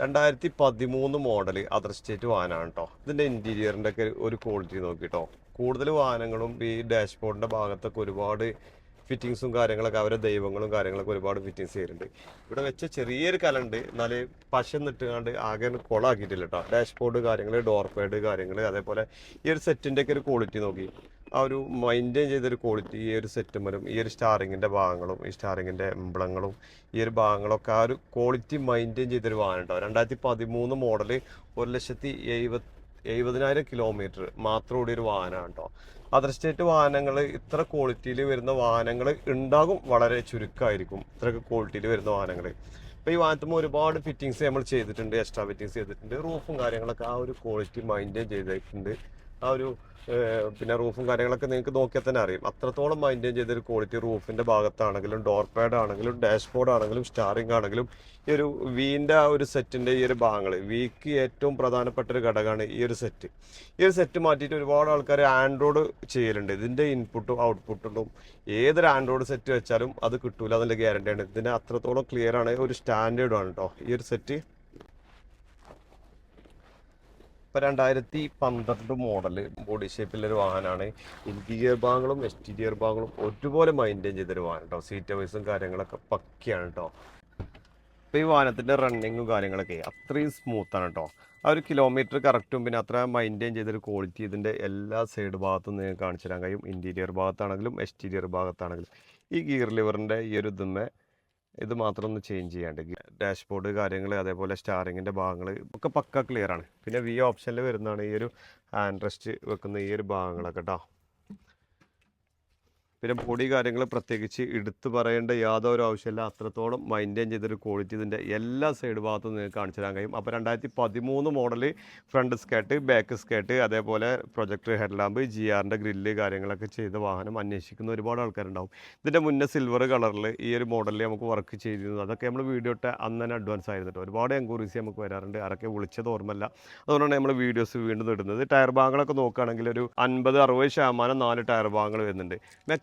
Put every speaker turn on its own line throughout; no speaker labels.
രണ്ടായിരത്തി പതിമൂന്ന് model other state വാഹനമാണ് കേട്ടോ ഇതിന്റെ ഇന്റീരിയറിന്റെ ഒക്കെ ഒരു ക്വാളിറ്റി നോക്കി നോക്കിട്ടോ. കൂടുതൽ വാഹനങ്ങളും ഈ ഡാഷ്ബോർഡിന്റെ ഭാഗത്തൊക്കെ ഒരുപാട് ഫിറ്റിങ്സും കാര്യങ്ങളൊക്കെ അവരെ ദൈവങ്ങളും കാര്യങ്ങളൊക്കെ ഒരുപാട് ഫിറ്റിങ്സ് ചെയ്യുന്നുണ്ട് ഇവിടെ വെച്ച ചെറിയൊരു കലണ്ട് എന്നാൽ പശ നിട്ടുകാണ്ട് ആകെ കൊളാക്കിയിട്ടില്ല കേട്ടോ ഡാഷ്ബോർഡ് കാര്യങ്ങൾ ഡോർ പേഡ് കാര്യങ്ങൾ അതേപോലെ ഈ ഒരു സെറ്റിന്റെ ഒക്കെ ഒരു ക്വാളിറ്റി നോക്കി. ആ ഒരു മെയിന്റെയിൻ ചെയ്തൊരു ക്വാളിറ്റി ഈ ഒരു സെറ്റും വരും ഈ ഒരു സ്റ്റാറിങ്ങിന്റെ ഭാഗങ്ങളും ഈ സ്റ്റാറിങ്ങിന്റെ എംബ്ലങ്ങളും ഈ ഒരു ഭാഗങ്ങളൊക്കെ ആ ഒരു ക്വാളിറ്റി മെയിന്റെയിൻ ചെയ്തൊരു വാഹനം ഉണ്ടാവും രണ്ടായിരത്തി പതിമൂന്ന് മോഡൽ ഒരു ലക്ഷത്തി എഴുപത് എഴുപതിനായിരം കിലോമീറ്റർ മാത്രം ഓടിയ ഒരു വാഹനമാണ് കേട്ടോ അതർ സ്റ്റേറ്റ് വാഹനങ്ങൾ ഇത്ര ക്വാളിറ്റിയിൽ വരുന്ന വാഹനങ്ങൾ ഉണ്ടാകും വളരെ ചുരുക്കമായിരിക്കും ഇത്രയൊക്കെ ക്വാളിറ്റിയിൽ വരുന്ന വാഹനങ്ങൾ അപ്പോൾ ഈ വാഹനത്തിന് ഒരുപാട് ഫിറ്റിങ്സ് നമ്മൾ ചെയ്തിട്ടുണ്ട് എക്സ്ട്രാ ഫിറ്റിങ്സ് ചെയ്തിട്ടുണ്ട് റൂഫും കാര്യങ്ങളൊക്കെ ആ ഒരു ക്വാളിറ്റി മൈന്റെയിൻ ചെയ്തിട്ടുണ്ട്. ആ ഒരു പിന്നെ റൂഫും കാര്യങ്ങളൊക്കെ നിങ്ങൾക്ക് നോക്കിയാൽ തന്നെ അറിയും. അത്രത്തോളം മെയിന്റെയിൻ ചെയ്തൊരു ക്വാളിറ്റി റൂഫിന്റെ ഭാഗത്താണെങ്കിലും ഡോർ പാഡ് ആണെങ്കിലും ഡാഷ്ബോർഡ് ആണെങ്കിലും സ്റ്റാറിംഗ് ആണെങ്കിലും ഈ ഒരു വീന്റെ ആ ഒരു സെറ്റിന്റെ ഈ ഒരു ഭാഗങ്ങൾ വീക്ക് ഏറ്റവും പ്രധാനപ്പെട്ട ഒരു ഘടകമാണ് ഈ ഒരു സെറ്റ് ഈ ഒരു സെറ്റ് മാറ്റിയിട്ട് ഒരുപാട് ആൾക്കാർ ആൻഡ്രോയിഡ് ചെയ്യലുണ്ട്. ഇതിന്റെ ഇൻപുട്ടും ഔട്ട്പുട്ടും ഏതൊരു ആൻഡ്രോയിഡ് സെറ്റ് വെച്ചാലും അത് കിട്ടൂല അതിന്റെ ഗ്യാരണ്ടിയാണ് ഇതിന് അത്രത്തോളം ക്ലിയർ ആണ് ഒരു സ്റ്റാൻഡേർഡാണ് കേട്ടോ ഈ ഒരു സെറ്റ് ഇപ്പൊ രണ്ടായിരത്തി പന്ത്രണ്ട് മോഡൽ ബോഡി ഷേപ്പിലൊരു വാഹനമാണ് ഇന്റീരിയർ ഭാഗങ്ങളും എക്സ്റ്റീരിയർ ഭാഗങ്ങളും ഒരുപോലെ മെയിന്റെയിൻ ചെയ്തൊരു വാഹനം കേട്ടോ സീറ്റ് വൈസും കാര്യങ്ങളൊക്കെ പക്കയാണ് കേട്ടോ ഇപ്പൊ ഈ വാഹനത്തിന്റെ റണ്ണിങ്ങും കാര്യങ്ങളൊക്കെ അത്രയും സ്മൂത്താണ് കേട്ടോ ആ ഒരു കിലോമീറ്റർ കറക്റ്റും പിന്നെ അത്ര മൈന്റെയിൻ ചെയ്തൊരു ക്വാളിറ്റി ഇതിന്റെ എല്ലാ സൈഡ് ഭാഗത്തും നിങ്ങൾക്ക് കാണിച്ചു തരാൻ കഴിയും. ഇന്റീരിയർ ഭാഗത്താണെങ്കിലും എക്സ്റ്റീരിയർ ഭാഗത്താണെങ്കിലും. ഈ ഗിയർ ലിവറിന്റെ ഈ ഒരു ഇതുമേ ഇത് മാത്രം ഒന്ന് ചേഞ്ച് ചെയ്യാണ്ട് ഡാഷ്ബോർഡ് കാര്യങ്ങൾ അതേപോലെ സ്റ്റാറിങ്ങിന്റെ ഭാഗങ്ങൾ ഒക്കെ പക്ക ക്ലിയർ ആണ്. പിന്നെ വി ഓപ്ഷനിൽ വരുന്നതാണ് ഈ ഒരു ഹാൻഡ് റെസ്റ്റ് വെക്കുന്ന ഈ ഒരു ഭാഗങ്ങളൊക്കെ കേട്ടോ പിന്നെ പൊടി കാര്യങ്ങൾ പ്രത്യേകിച്ച് എടുത്തു പറയേണ്ട യാതൊരു ആവശ്യമില്ല. അത്രത്തോളം മൈന്റെയിൻ ചെയ്തൊരു ക്വാളിറ്റി ഇതിന്റെ എല്ലാ സൈഡ് ഭാഗത്തും നിങ്ങൾക്ക് കാണിച്ചു തരാൻ കഴിയും. അപ്പോൾ രണ്ടായിരത്തി പതിമൂന്ന് model front skirt back skirt അതേപോലെ പ്രൊജക്ടർ ഹെഡ്ലാമ്പ് ജി ആറിന്റെ ഗ്രില്ല് കാര്യങ്ങളൊക്കെ ചെയ്ത വാഹനം അന്വേഷിക്കുന്ന ഒരുപാട് ആൾക്കാരുണ്ടാവും. ഇതിന്റെ മുന്നേ സിൽവർ കളറിൽ ഈ ഒരു മോഡലിൽ നമുക്ക് വർക്ക് ചെയ്തിരുന്നു അതൊക്കെ നമ്മൾ വീഡിയോ ഇട്ട അന്ന് തന്നെ അഡ്വാൻസ് ആയിരുന്നു ഒരുപാട് എൻക്വയറീസ് നമുക്ക് വരാറുണ്ട്. ആരൊക്കെ വിളിച്ചത് ഓർമ്മല്ല അതുകൊണ്ടാണ് നമ്മൾ വീഡിയോസ് വീണ്ടും ഇടുന്നത്. ടയർ ഭാഗങ്ങളൊക്കെ നോക്കുകയാണെങ്കിൽ ഒരു അൻപത് അറുപത് ശതമാനം നാല് ടയർ ഭാഗങ്ങൾ വരുന്നുണ്ട്.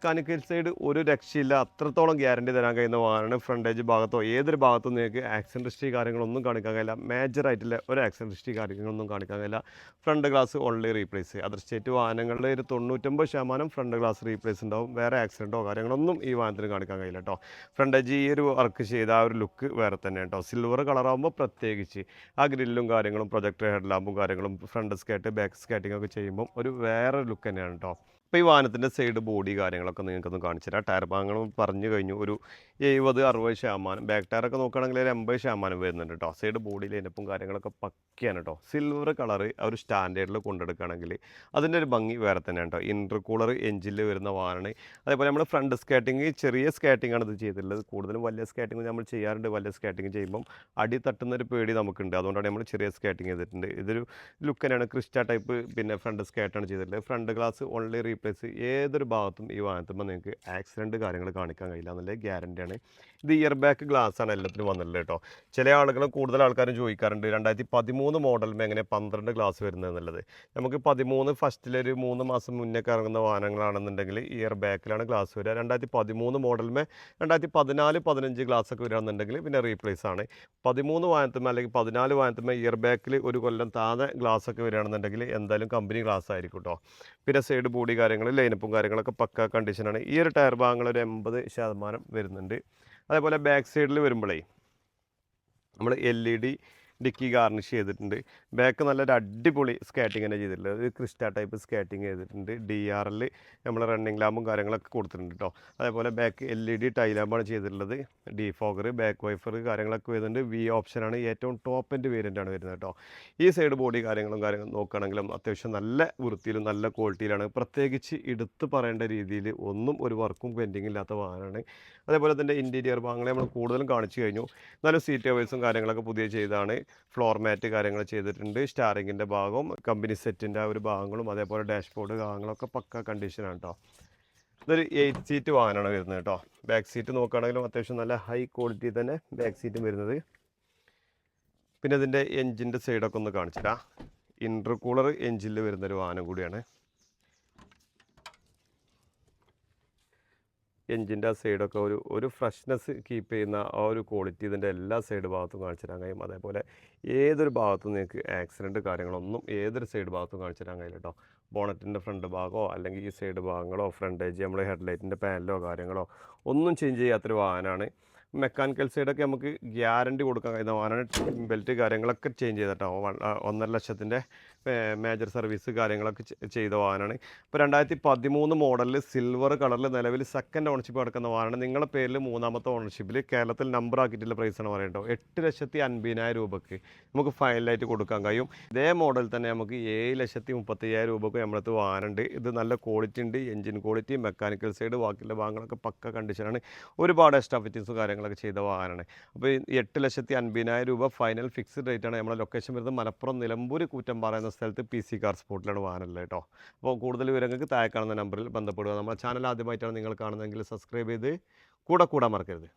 മെക്കാനിക്കൽ സൈഡ് ഒരു രക്ഷയില്ല. അത്രത്തോളം ഗ്യാരണ്ടി തരാൻ കഴിയുന്ന വാഹനമാണ് ഫ്രണ്ടേജ് ഭാഗത്തോ ഏതൊരു ഭാഗത്തോ നിങ്ങൾക്ക് ആക്സിഡന്റ് ഹിസ്റ്ററി കാര്യങ്ങളൊന്നും കാണിക്കാൻ കഴിയില്ല. മേജർ ആയിട്ടുള്ള ഒരു ആക്സിഡന്റ് ഹിസ്റ്ററി കാര്യങ്ങളൊന്നും കാണിക്കാൻ കഴിയില്ല. Front glass only replace other state വാഹനങ്ങളുടെ ഒരു തൊണ്ണൂറ്റൊമ്പത് ശതമാനം ഫ്രണ്ട് ഗ്ലാസ് റീപ്ലേസ് ഉണ്ടാവും. വേറെ ആക്സിഡന്റോ കാര്യങ്ങളൊന്നും ഈ വാഹനത്തിന് കാണിക്കാൻ കഴിയില്ല കേട്ടോ ഫ്രണ്ടേജ് ഈ ഒരു വർക്ക് ചെയ്ത ആ ഒരു ലുക്ക് വേറെ തന്നെ കേട്ടോ സിൽവർ കളറാകുമ്പോൾ പ്രത്യേകിച്ച് ആ ഗ്രില്ലും കാര്യങ്ങളും പ്രൊജക്ടർ ഹെഡ് ലാമ്പും കാര്യങ്ങളും ഫ്രണ്ട് സ്കേറ്റ് ബാക്ക് സ്കേറ്റിംഗ് ഒക്കെ ചെയ്യുമ്പോൾ ഒരു വേറെ ലുക്ക് തന്നെയാണ് കേട്ടോ ഇപ്പോൾ ഈ വാഹനത്തിന്റെ സൈഡ് ബോഡി കാര്യങ്ങളൊക്കെ നിങ്ങൾക്കൊന്ന് കാണിച്ചു തരാം ടയർ ഭാഗങ്ങളും പറഞ്ഞു കഴിഞ്ഞു. ഒരു എഴുപത് അറുപത് ശതമാനം. ബാക്ക് ടയറൊക്കെ നോക്കുകയാണെങ്കിൽ ഒരു എൺപത് ശതമാനം വരുന്നുണ്ട് കേട്ടോ സൈഡ് ബോഡിയിൽ ലൈനപ്പും കാര്യങ്ങളൊക്കെ പക്കയാണ് കേട്ടോ സിൽവർ കളറ് ഒരു സ്റ്റാൻഡേർഡിൽ കൊണ്ടെടുക്കുകയാണെങ്കിൽ അതിന്റെ ഒരു ഭംഗി വേറെ തന്നെയാണ് കേട്ടോ ഇന്റർ കൂളർ എഞ്ചിനിൽ വരുന്ന വാഹനമാണ്. അതേപോലെ നമ്മൾ ഫ്രണ്ട് സ്കേറ്റിംഗ് ചെറിയ സ്കേറ്റിംഗ് ആണ് ഇത് ചെയ്തിട്ടുള്ളത്. കൂടുതലും വലിയ സ്കേറ്റിംഗ് നമ്മൾ ചെയ്യാറുണ്ട്. വലിയ സ്കേറ്റിംഗ് ചെയ്യുമ്പം അടി തട്ടുന്ന ഒരു പേടി നമുക്കുണ്ട്. അതുകൊണ്ടാണ് നമ്മൾ ചെറിയ സ്കേറ്റിംഗ് ചെയ്തിട്ടുണ്ട്. ഇതൊരു ലുക്ക് തന്നെയാണ്. ക്രിസ്റ്റ ടൈപ്പ് പിന്നെ ഫ്രണ്ട് സ്കേറ്റാണ് ചെയ്തിട്ടുള്ളത്. ഫ്രണ്ട് ഗ്ലാസ് ഓൺലി റീപ്ലേസ് ഏതൊരു ഭാഗത്തും ഈ വാഹനത്തുമ്പോൾ നിങ്ങൾക്ക് ആക്സിഡന്റ് കാര്യങ്ങൾ കാണിക്കാൻ കഴിയില്ല. എന്നുള്ള ഗ്യാരണ്ടിയാണ് ഇത് ഇയർ ബാക്ക് ഗ്ലാസ് ആണ് എല്ലാത്തിനും വന്നിട്ടുള്ളത് കേട്ടോ. ചില ആളുകളും കൂടുതൽ ആൾക്കാരും ചോദിക്കാറുണ്ട് രണ്ടായിരത്തി പതിമൂന്ന് മോഡലിൽ എങ്ങനെ പന്ത്രണ്ട് ഗ്ലാസ് വരുന്നത് എന്നുള്ളത്? നമുക്ക് പതിമൂന്ന് ഫസ്റ്റിലൊരു മൂന്ന് മാസം മുന്നേ ഇറങ്ങുന്ന വാഹനങ്ങളാണെന്നുണ്ടെങ്കിൽ ഇയർ ബാക്കിലാണ് ഗ്ലാസ് വരിക. രണ്ടായിരത്തി പതിമൂന്ന് മോഡലിന് രണ്ടായിരത്തി പതിനാല് പതിനഞ്ച് ഗ്ലാസ് ഒക്കെ വരികയാണെന്നുണ്ടെങ്കിൽ പിന്നെ റീപ്ലേസ് ആണ്. പതിമൂന്ന് വാഹനത്തുമ്പോൾ അല്ലെങ്കിൽ പതിനാല് വാഹനത്തുമ്പോൾ ഇയർ ബാക്കിൽ ഒരു കൊല്ലം താഴെ ഗ്ലാസ് ഒക്കെ വരികയാണെന്നുണ്ടെങ്കിൽ എന്തായാലും കമ്പനി ഗ്ലാസ് ആയിരിക്കും കേട്ടോ. പിന്നെ സൈഡ് ബോഡി കാര്യങ്ങൾ ലൈനപ്പും കാര്യങ്ങളൊക്കെ പക്ക കണ്ടീഷനാണ് ഈ ഒരു ടയർ ഭാഗങ്ങൾ ഒരു എൺപത് ശതമാനം വരുന്നുണ്ട്. അതേപോലെ ബാക്ക് സൈഡിൽ വരുമ്പോഴേ നമ്മൾ L E D dickey garnish ചെയ്തിട്ടുണ്ട്. ബാക്ക് നല്ലൊരു അടിപൊളി സ്കേറ്റിംഗ് തന്നെ ചെയ്തിട്ടുള്ളത് ഒരു ക്രിസ്റ്റ ടൈപ്പ് സ്കേറ്റിംഗ് ചെയ്തിട്ടുണ്ട്. ഡി ആർ എൽ നമ്മൾ റണ്ണിങ് ലാമ്പും കാര്യങ്ങളൊക്കെ കൊടുത്തിട്ടുണ്ട് കേട്ടോ അതേപോലെ ബാക്ക് എൽ ഇ ഡി ടൈലാമ്പാണ് ചെയ്തിട്ടുള്ളത്. ഡി ഫോഗർ ബാക്ക് വൈഫർ കാര്യങ്ങളൊക്കെ വരുന്നുണ്ട്. വി ഓപ്ഷനാണ് ഏറ്റവും ടോപ്പ് എൻഡ് വേരിയന്റ് ആണ് വരുന്നത് കേട്ടോ ഈ സൈഡ് ബോഡി കാര്യങ്ങളും കാര്യങ്ങളും നോക്കുകയാണെങ്കിലും അത്യാവശ്യം നല്ല വൃത്തിയിലും നല്ല ക്വാളിറ്റിയിലാണ് പ്രത്യേകിച്ച് എടുത്തു പറയേണ്ട രീതിയിൽ ഒന്നും ഒരു വർക്കും പെൻഡിങ് ഇല്ലാത്ത വാഹനമാണ്. അതേപോലെ തന്നെ ഇന്റീരിയർ ഭാഗങ്ങളെ നമ്മൾ കൂടുതലും കാണിച്ചു കഴിഞ്ഞു. എന്നാലും സീറ്റ് കവേഴ്സും കാര്യങ്ങളൊക്കെ പുതിയ ചെയ്താണ് ഫ്ലോർ മാറ്റ് കാര്യങ്ങൾ ചെയ്തിട്ടുണ്ട്. സ്റ്റാറിങ്ങിന്റെ ഭാഗവും കമ്പനി സെറ്റിന്റെ ആ ഒരു ഭാഗങ്ങളും അതേപോലെ ഡാഷ്ബോർഡ് ഭാഗങ്ങളൊക്കെ പക്ക കണ്ടീഷനാണ് കേട്ടോ ഇതൊരു എയ്റ്റ് സീറ്റ് വാഹനമാണ് വരുന്നത് കേട്ടോ ബാക്ക് സീറ്റ് നോക്കുകയാണെങ്കിലും അത്യാവശ്യം നല്ല ഹൈ ക്വാളിറ്റി തന്നെ ബാക്ക് സീറ്റും വരുന്നത്. പിന്നെ ഇതിന്റെ എൻജിന്റെ സൈഡൊക്കെ ഒന്ന് കാണിച്ചിട്ടാ ഇന്റർ കൂളർ എൻജിനിൽ വരുന്നൊരു വാഹനം കൂടിയാണ്. എഞ്ചിന്റെ ആ സൈഡൊക്കെ ഒരു ഒരു ഫ്രഷ്നെസ് കീപ്പ് ചെയ്യുന്ന ആ ഒരു ക്വാളിറ്റി ഇതിന്റെ എല്ലാ സൈഡ് ഭാഗത്തും കാണിച്ചു തരാൻ കഴിയും. അതേപോലെ ഏതൊരു ഭാഗത്തും നിങ്ങൾക്ക് ആക്സിഡന്റ് കാര്യങ്ങളൊന്നും ഏതൊരു സൈഡ് ഭാഗത്തും കാണിച്ചു തരാൻ കഴിയില്ല കേട്ടോ. ബോണറ്റിന്റെ ഫ്രണ്ട് ഭാഗമോ അല്ലെങ്കിൽ ഈ സൈഡ് ഭാഗങ്ങളോ ഫ്രണ്ടേജ് നമ്മൾ ഹെഡ്ലൈറ്റിന്റെ പാനലോ കാര്യങ്ങളോ ഒന്നും ചേഞ്ച് ചെയ്യാത്തൊരു വാഹനമാണ്. മെക്കാനിക്കൽ സൈഡൊക്കെ നമുക്ക് ഗ്യാരണ്ടി കൊടുക്കാൻ കഴിയുന്ന വാഹനമാണ് ബെൽറ്റ് കാര്യങ്ങളൊക്കെ ചേഞ്ച് ചെയ്തിട്ടോ. ഒന്നര ലക്ഷത്തിന്റെ മേജർ സർവീസ് കാര്യങ്ങളൊക്കെ ചെയ്ത വാഹനമാണ് ഇപ്പോൾ രണ്ടായിരത്തി പതിമൂന്ന് മോഡലിൽ സിൽവർ കളറിൽ നിലവിൽ സെക്കൻഡ് ഓണർഷിപ്പ് കിടക്കുന്ന വാഹനം നിങ്ങളുടെ പേരിൽ മൂന്നാമത്തെ ഓണർഷിപ്പിൽ കേരളത്തിൽ നമ്പർ ആക്കിയിട്ടുള്ള പ്രൈസാണ് പറയുന്നത് എട്ട് ലക്ഷത്തി അൻപതിനായിരം രൂപയ്ക്ക് നമുക്ക് ഫൈനലായിട്ട് കൊടുക്കാൻ കഴിയും. ഇതേ മോഡൽ തന്നെ നമുക്ക് ഏഴ് ലക്ഷത്തി മുപ്പത്തയ്യായിരം രൂപക്ക് നമ്മളടുത്ത് വാഹനമുണ്ട്. ഇത് നല്ല ക്വാളിറ്റി ഉണ്ട്. എഞ്ചിൻ ക്വാളിറ്റി മെക്കാനിക്കൽ സൈഡ് ബാക്കിയുള്ള ഭാഗങ്ങളൊക്കെ പക്ക കണ്ടീഷനാണ് ഒരുപാട് എക്സ്ട്രാ ഫിറ്റിങ്സും കാര്യങ്ങളൊക്കെ ചെയ്ത വാഹനമാണ്. അപ്പോൾ ഈ എട്ട് ലക്ഷത്തി അൻപതിനായിരം രൂപ ഫൈനൽ ഫിക്സ്ഡ് ആണ് നമ്മുടെ ലൊക്കേഷൻ വരുന്നത് മലപ്പുറം നിലമ്പൂർ കൂറ്റമ്പാറ എന്ന സ്ഥലത്ത് പി സി കാർ സ്പോട്ടിലാണ് വാഹനമുള്ളത് കേട്ടോ. അപ്പോൾ കൂടുതൽ വിവരങ്ങൾക്ക് താഴെ കാണുന്ന നമ്പറിൽ ബന്ധപ്പെടുക. നമ്മുടെ ചാനൽ ആദ്യമായിട്ടാണ് നിങ്ങൾ കാണുന്നതെങ്കിൽ സബ്സ്ക്രൈബ് ചെയ്ത് കൂടെ കൂടാൻ മറക്കരുത്.